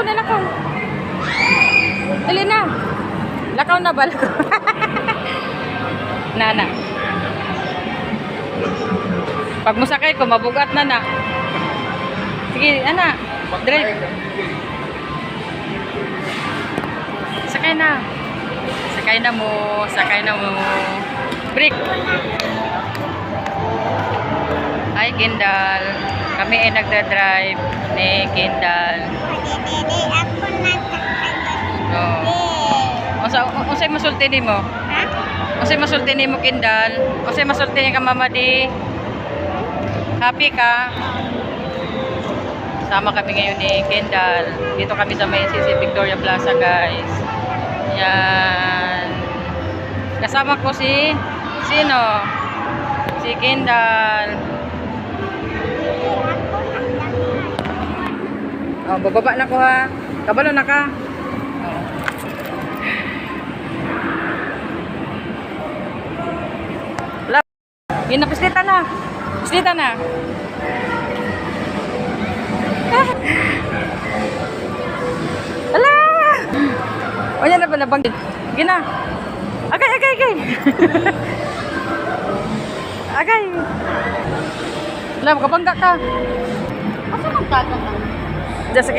lakaw na, lakaw. Dali na. Lakaw na ba? Nana. Pag musakay ko, mabugat na na. Sige, ana. Drive. Sakay na. Sakay na mo. Sakay na mo. Break. Hi, Kendall. Kami ay nagdadrive ni Kendall. Dede, ako sa Oh. Unsa unsay masulti nimo? Ha? Unsay masulti nimo Kendall? Unsay masulti ni ka mama di? Happy ka? Sama kami ngayon ni Kendall. Dito kami sa may CC Victoria Plaza, guys. Yan. Kasama ko si sino? Si Kendall. Oh, bababa na ko ha. Kabalo na ka. Oh. Yun na, pislita na. Pislita na. Ala! O yan na ba nabang... Gina. Agay, agay, agay. agay. Wala, makabangga ka. Asa man जैसे कि